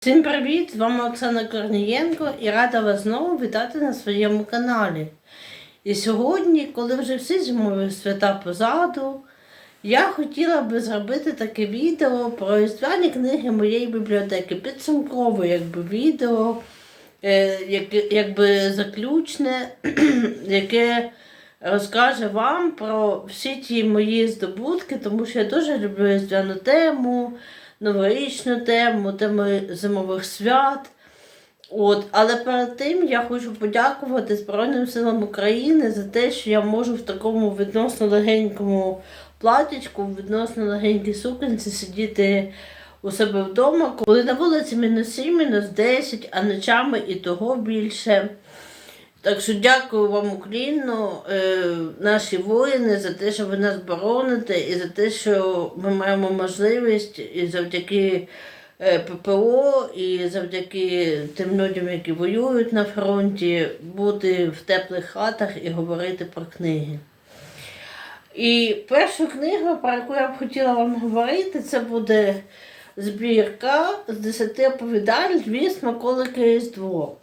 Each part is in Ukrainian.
Всім привіт! З вами Оксана Корнієнко і рада вас знову вітати на своєму каналі. І сьогодні, коли вже всі зимові свята позаду, я хотіла би зробити таке відео про різдвяні книги моєї бібліотеки. Підсумкове якби відео, е, якби заключне, яке розкаже вам про всі ті мої здобутки, тому що я дуже люблю різдвяну тему новорічну тему, тему зимових свят. От, але перед тим я хочу подякувати Збройним силам України за те, що я можу в такому відносно легенькому платічку, відносно легенькій суконці сидіти у себе вдома, коли на вулиці мінус 7, мінус 10, а ночами і того більше. Так що дякую вам Україну, е, наші воїни, за те, що ви нас бороните, і за те, що ми маємо можливість і завдяки е, ППО, і завдяки тим людям, які воюють на фронті, бути в теплих хатах і говорити про книги. І першу книгу, про яку я б хотіла вам говорити, це буде збірка з 10 оповідань Львів, смаколики Різдво.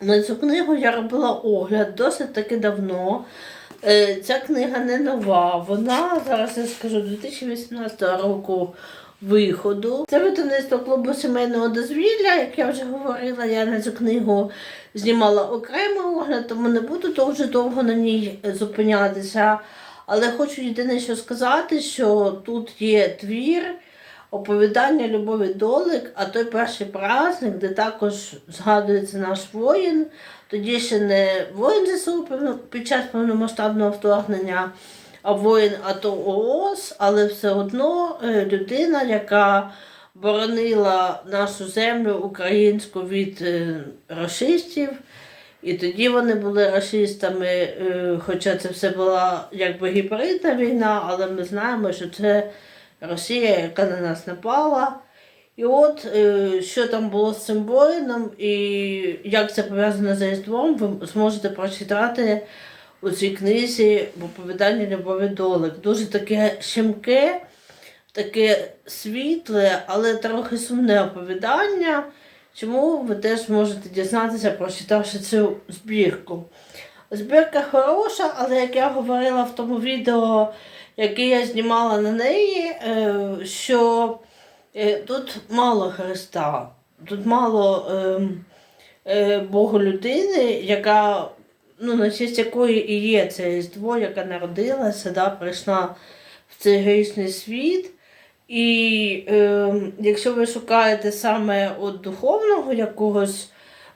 На цю книгу я робила огляд досить таки давно. Е, Ця книга не нова. Вона зараз я скажу 2018 року виходу. Це видавництво клубу сімейного дозвілля, як я вже говорила, я на цю книгу знімала окремий огляд, тому не буду дуже довго на ній зупинятися. Але хочу єдине, що сказати, що тут є твір. Оповідання Любові Долик, а той перший праздник, де також згадується наш воїн, тоді ще не воїн ЗСУ під час повномасштабного вторгнення, а воїн АТО ООС, але все одно е, людина, яка боронила нашу землю українську від е, расистів. І тоді вони були расистами, е, хоча це все була якби гібридна війна, але ми знаємо, що це Росія, яка на нас напала. І от е, що там було з цим воїном і як це пов'язано з Різдвом, ви зможете прочитати у цій книзі в оповіданні Любові Долик. Дуже таке щемке, таке світле, але трохи сумне оповідання. Чому ви теж можете дізнатися, прочитавши цю збірку. Збірка хороша, але як я говорила в тому відео, яке я знімала на неї, е, що е, тут мало Христа, тут мало е, е, Богу людини, яка, ну, на честь якої і є це Різдво, яка народилася, да, прийшла в цей грішний світ. І е, якщо ви шукаєте саме от духовного якогось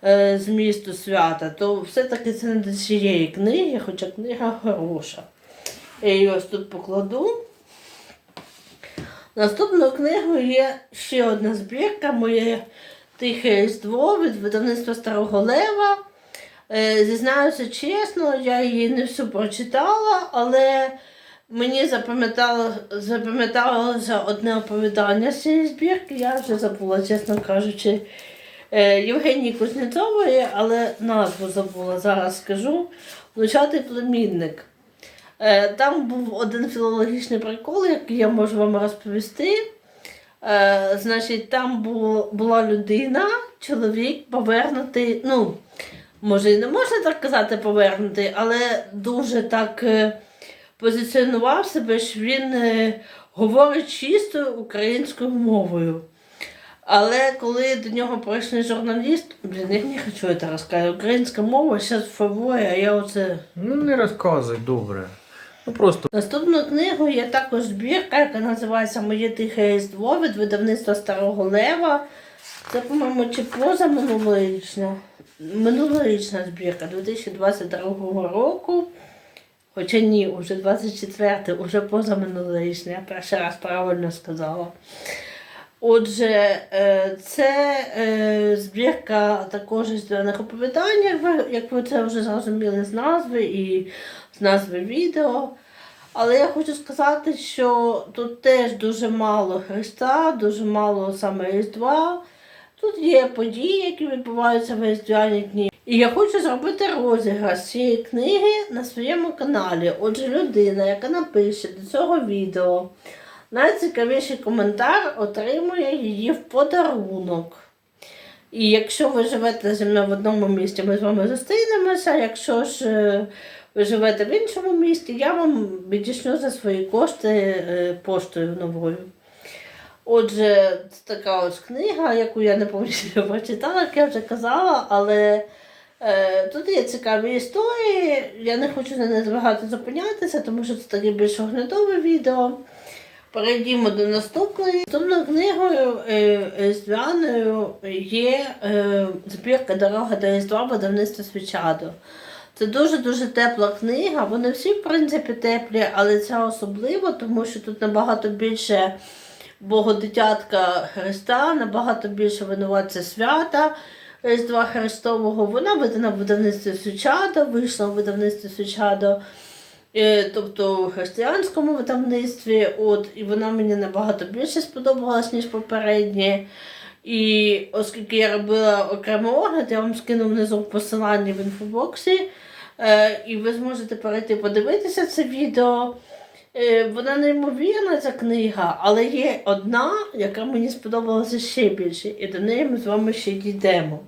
е, змісту свята, то все-таки це не до цієї книги, хоча книга хороша. Я її ось тут покладу. Наступною книгою є ще одна збірка моє Тихе Різдво від видавництва Старого Лева. Е, Зізнаюся чесно, я її не всю прочитала, але мені запам'ятало, запам'яталося одне оповідання з цієї збірки. Я вже забула, чесно кажучи, е, Євгенії Кузнєцової, але назву забула, зараз скажу. Внучатий племінник. Е, Там був один філологічний прикол, який я можу вам розповісти. Е, Значить, там була людина, чоловік повернутий, ну, може і не можна так казати повернутий, але дуже так е, позиціонував себе, що він говорить чистою українською мовою. Але коли до нього прийшли журналіст, блін, я не хочу це розказати. Українська мова зараз фаворі, а я оце. Ну не розказуй, добре. Ну просто Наступною книгою є також збірка, яка називається Моє тихе різдво від видавництва Старого Лева. Це, по-моєму, чи поза минулорічна. Минулорічна збірка 2022 року. Хоча ні, вже 24-й, вже поза минулорічна, я перший раз правильно сказала. Отже, е, це е, збірка також різдвяних оповідань, як ви це вже зрозуміли з назви і з назви відео. Але я хочу сказати, що тут теж дуже мало Христа, дуже мало саме Різдва. Тут є події, які відбуваються в різдвяні дні. І я хочу зробити розіграш цієї книги на своєму каналі. Отже, людина, яка напише до цього відео найцікавіший коментар отримує її в подарунок. І якщо ви живете зі мною в одному місті, ми з вами зустрінемося. Якщо ж е, ви живете в іншому місті, я вам відішлю за свої кошти е, поштою новою. Отже, це така ось книга, яку я не повністю прочитала, як я вже казала, але е, тут є цікаві історії. Я не хочу на них багато зупинятися, тому що це таке більш оглядове відео. Перейдімо до наступної. Наступною книгою е, Різдвяною є е, збірка Дорога до Різдва видавництва Свічадо. Це дуже-дуже тепла книга. Вони всі, в принципі, теплі, але ця особливо, тому що тут набагато більше Богодитятка Христа, набагато більше винуватця свята Різдва Христового. Вона видана в видавництві Свічадо, вийшла в видавництві Свічадо. Е, тобто у християнському видавництві, от, і вона мені набагато більше сподобалась, ніж попереднє. І оскільки я робила окремий огляд, я вам скину внизу посилання в інфобоксі, і ви зможете перейти подивитися це відео. Е, вона неймовірна, ця книга, але є одна, яка мені сподобалася ще більше, і до неї ми з вами ще дійдемо.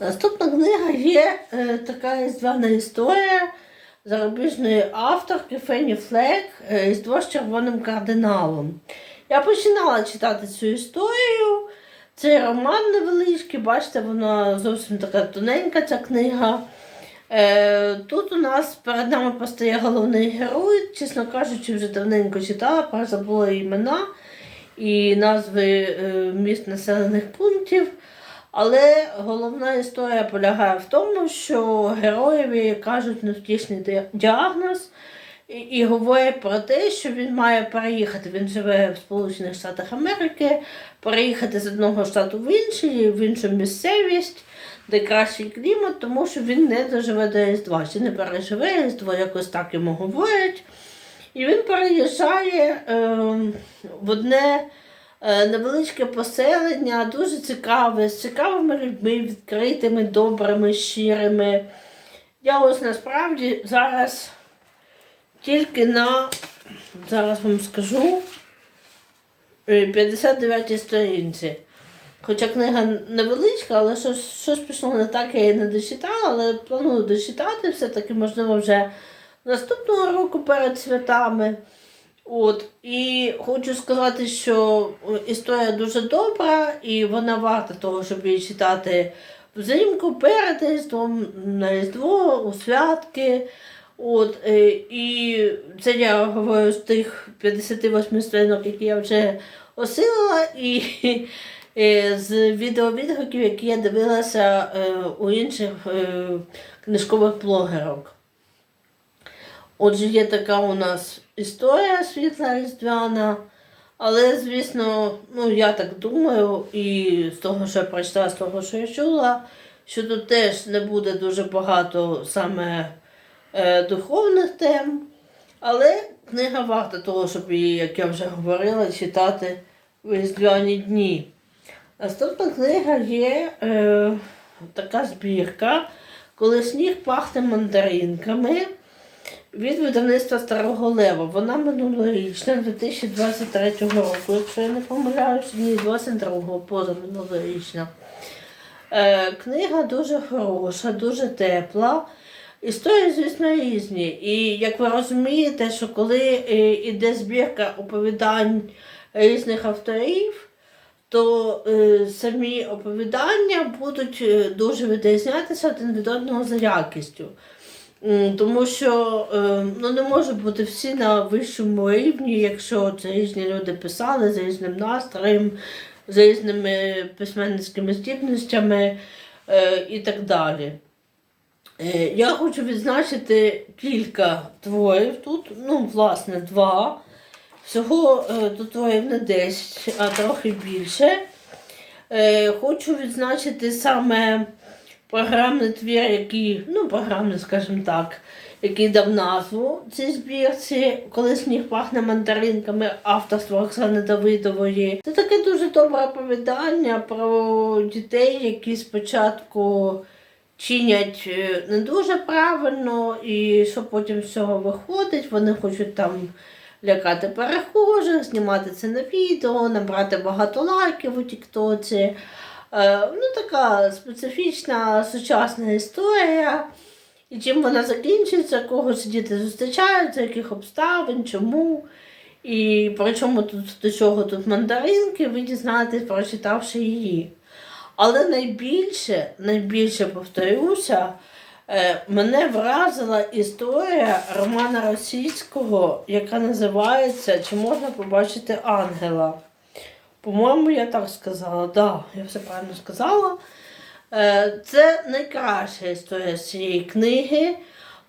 Наступна книга є е, така різдвяна історія зарубіжної авторки Фенні Флек е, з червоним кардиналом. Я починала читати цю історію. Це роман невеличкий, бачите, вона зовсім така тоненька ця книга. Е, тут у нас перед нами постає головний герой, чесно кажучи, вже давненько читала, забула імена і назви е, міст населених пунктів. Але головна історія полягає в тому, що героєві кажуть невтішний діагноз і, і говорять про те, що він має переїхати. Він живе в Сполучених Штатах Америки, переїхати з одного штату в інший, в іншу місцевість, де клімат, тому що він не доживе до Різдва, чи не переживе Різдво, якось так йому говорять. І він переїжджає е, в одне е, невеличке поселення, дуже цікаве, з цікавими людьми, відкритими, добрими, щирими. Я ось насправді зараз тільки на, зараз вам скажу, е, 59 сторінці. Хоча книга невеличка, але щось, щось пішло не так, я її не дочитала, але планую дочитати все-таки, можливо, вже наступного року перед святами. От, і хочу сказати, що історія дуже добра і вона варта того, щоб її читати взимку перед Різдвом, на Різдво, у святки. От, е, і це я говорю з тих 58 сторінок, які я вже осилила, і з відеовідгуків, які я дивилася е, у інших е, книжкових блогерок. Отже, є така у нас історія світла різдвяна, але, звісно, ну, я так думаю, і з того, що я прочитала, з того, що я чула, що тут теж не буде дуже багато саме е, духовних тем, але книга варта того, щоб її, як я вже говорила, читати в різдвяні дні. Наступна книга є е, така збірка, коли сніг пахне мандаринками від видавництва Старого Лева. Вона минулорічна 2023 року, якщо я не помиляюсь, ні, 22-го позаминулорічна. Е, книга дуже хороша, дуже тепла. Історії, звісно, різні. І як ви розумієте, що коли е, іде збірка оповідань різних авторів, то е, самі оповідання будуть е, дуже відрізнятися один від одного за якістю. Тому що е, ну, не може бути всі на вищому рівні, якщо це різні люди писали з різним настроєм, з різними письменницькими здібностями е, і так далі. Я хочу відзначити кілька творів тут, ну, власне, два. Всього творів не 10, а трохи більше. Е, Хочу відзначити саме програмний твір, який, ну, програмний, скажімо так, який дав назву цій збірці, коли сніг пахне мандаринками авторства Оксани Давидової. Це таке дуже добре оповідання про дітей, які спочатку чинять е, не дуже правильно, і що потім з цього виходить, вони хочуть там лякати перехожих, знімати це на відео, набрати багато лайків у Тіктоці. Е, ну, така специфічна сучасна історія. І чим вона закінчується, кого ж діти зустрічаються, яких обставин, чому. І при чому тут до чого тут мандаринки, ви дізнаєтесь, прочитавши її. Але найбільше, найбільше повторюся, мене вразила історія Романа Російського, яка називається Чи можна побачити ангела? По-моєму, я так сказала. Так, да, я все правильно сказала. Е, Це найкраща історія цієї книги.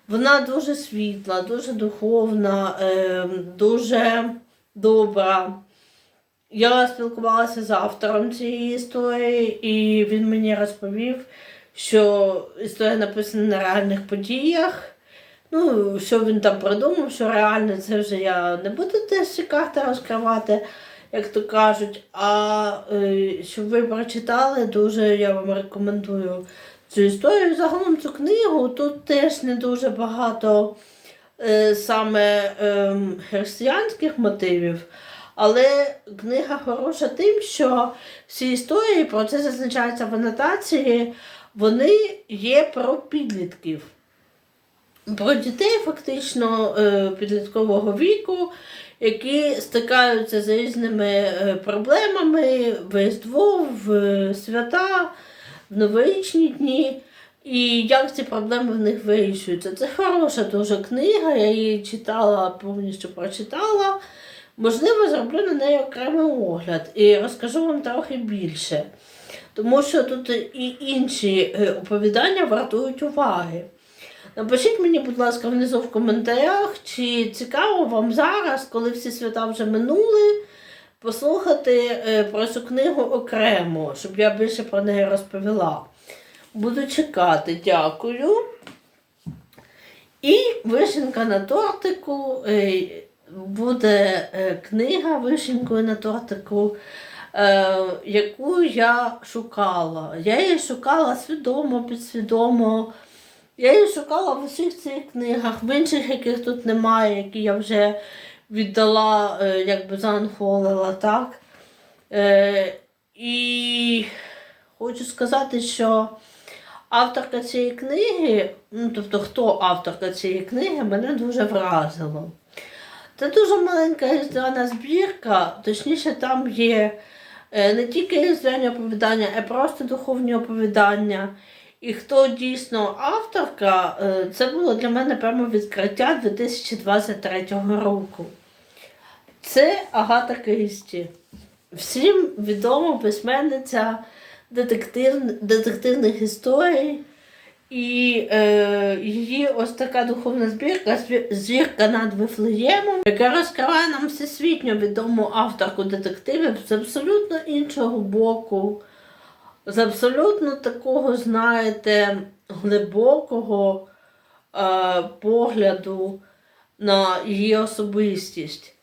Вона дуже світла, дуже духовна, е, дуже добра. Я спілкувалася з автором цієї історії, і він мені розповів, що історія написана на реальних подіях. Ну, що він там придумав, що реально це вже я не буду теж ці карти розкривати, як то кажуть. А е, щоб ви прочитали, дуже я вам рекомендую цю історію. Загалом цю книгу тут теж не дуже багато е, саме е, християнських мотивів. Але книга хороша тим, що всі історії, про це зазначається в анотації, вони є про підлітків. Про дітей фактично е, підліткового віку, які стикаються з різними е, проблемами в Різдво, в е, свята, в новорічні дні. І як ці проблеми в них вирішуються. Це хороша дуже книга, я її читала, повністю прочитала. Можливо, зроблю на неї окремий огляд і розкажу вам трохи більше. Тому що тут і інші е, оповідання вартують уваги. Напишіть мені, будь ласка, внизу в коментарях, чи цікаво вам зараз, коли всі свята вже минули, послухати е, про цю книгу окремо, щоб я більше про неї розповіла. Буду чекати, дякую. І вишенька на тортику. е, Буде книга вишенькою на тортику, е, яку я шукала. Я її шукала свідомо, підсвідомо. Я її шукала в усіх цих книгах, в інших, яких тут немає, які я вже віддала, е, якби заанхолила, так. Е, і хочу сказати, що авторка цієї книги, ну тобто хто авторка цієї книги, мене дуже вразило. Це дуже маленька різдвяна збірка, точніше, там є не тільки різдвяні оповідання, а просто духовні оповідання. І хто дійсно авторка, е, це було для мене прямо відкриття 2023 року. Це Агата Крісті. Всім відома письменниця детектив, детективних історій. І е, її ось така духовна збірка, «Зві- зірка над Вифлеємом, яка розкриває нам всесвітньо відому авторку детективів з абсолютно іншого боку, з абсолютно такого, знаєте, глибокого е, погляду на її особистість.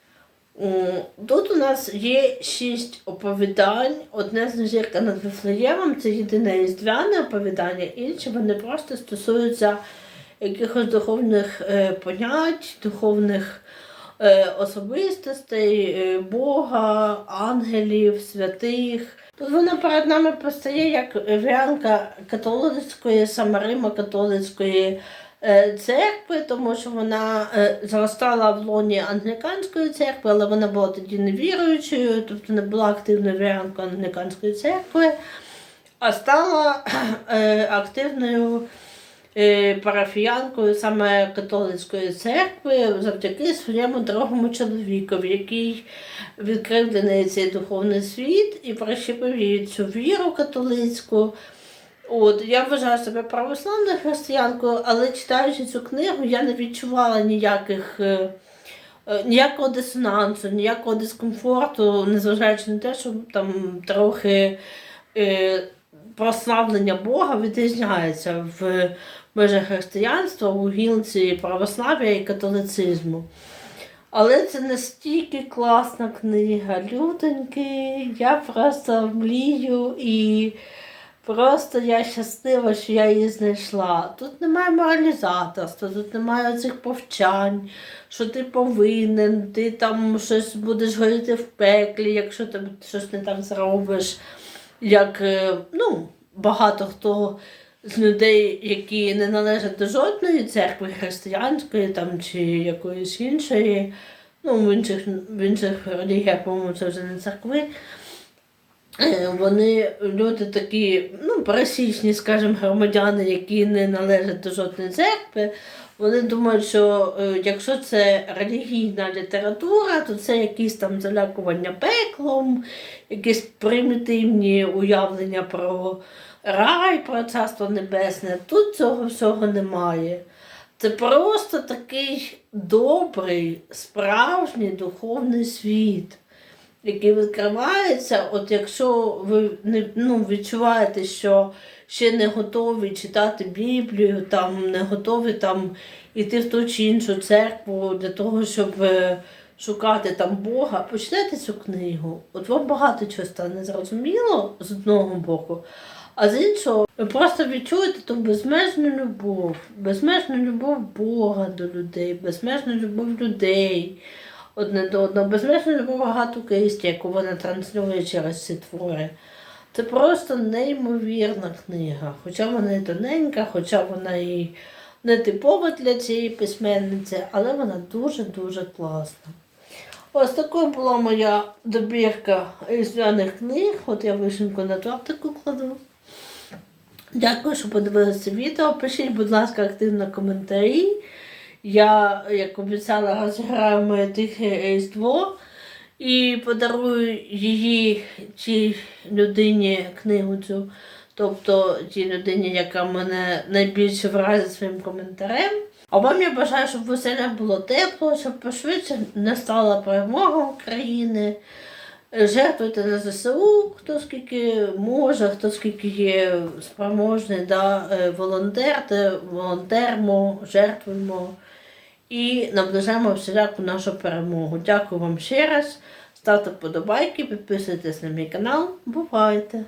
Тут у нас є шість оповідань. Одне з них зірка над Вифлеємом це єдине різдвяне оповідання, інші вони просто стосуються якихось духовних е, понять, духовних е, особистостей, е, Бога, ангелів, святих. Тут вона перед нами постає як вірянка католицької, саме Римо-католицької е, церкви, тому що вона е, зростала в лоні англіканської церкви, але вона була тоді невіруючою, тобто не була активною вірянкою англіканської церкви, а стала е, активною е, парафіянкою саме католицької церкви завдяки своєму другому чоловікові, який відкрив для неї цей духовний світ і прищепив їй цю віру католицьку. От, я вважаю себе православною християнкою, але читаючи цю книгу, я не відчувала ніяких, е, е, ніякого дисонансу, ніякого дискомфорту, незважаючи на те, що там трохи е, прославлення Бога відрізняється в межах християнства, у гілці православ'я і католицизму. Але це настільки класна книга, людоньки. Я просто млію і Просто я щаслива, що я її знайшла. Тут немає моралізаторства, тут немає цих повчань, що ти повинен, ти там щось будеш горіти в пеклі, якщо ти щось не так зробиш. Як е, ну, багато хто з людей, які не належать до жодної церкви християнської там, чи якоїсь іншої, ну, в інших, в інших релігіях, по-моєму, це вже не церкви. Е, Вони люди такі, ну, пересічні, скажімо, громадяни, які не належать до жодної церкви. Вони думають, що е, якщо це релігійна література, то це якісь там залякування пеклом, якісь примітивні уявлення про рай, про царство небесне. Тут цього всього немає. Це просто такий добрий, справжній духовний світ який відкривається, от якщо ви не ну, відчуваєте, що ще не готові читати Біблію, там не готові там іти в ту чи іншу церкву для того, щоб е, шукати там Бога, почнете цю книгу. От вам багато чого стане зрозуміло з одного боку. А з іншого, ви просто відчуєте ту безмежну любов, безмежну любов Бога до людей, безмежну любов людей одне до одного, безмежну любов багату Кристі, яку вона транслює через ці твори. Це просто неймовірна книга. Хоча вона і тоненька, хоча вона і не типова для цієї письменниці, але вона дуже-дуже класна. Ось такою була моя добірка різдвяних книг. От я вишеньку на тортику кладу. Дякую, що подивилися відео. Пишіть, будь ласка, активно коментарі. Я, як обіцяла, розіграю моє тихе різдво і подарую її тій людині книгу цю, тобто тій людині, яка мене найбільше вразить своїм коментарем. А вам я бажаю, щоб в оселях було тепло, щоб пошвидше настала перемога України. Жертвуйте на ЗСУ, хто скільки може, хто скільки є спроможний, да, е, волонтерте, волонтермо, жертвуємо і наближаємо всіляку нашу перемогу. Дякую вам ще раз. Ставте вподобайки, підписуйтесь на мій канал. Бувайте!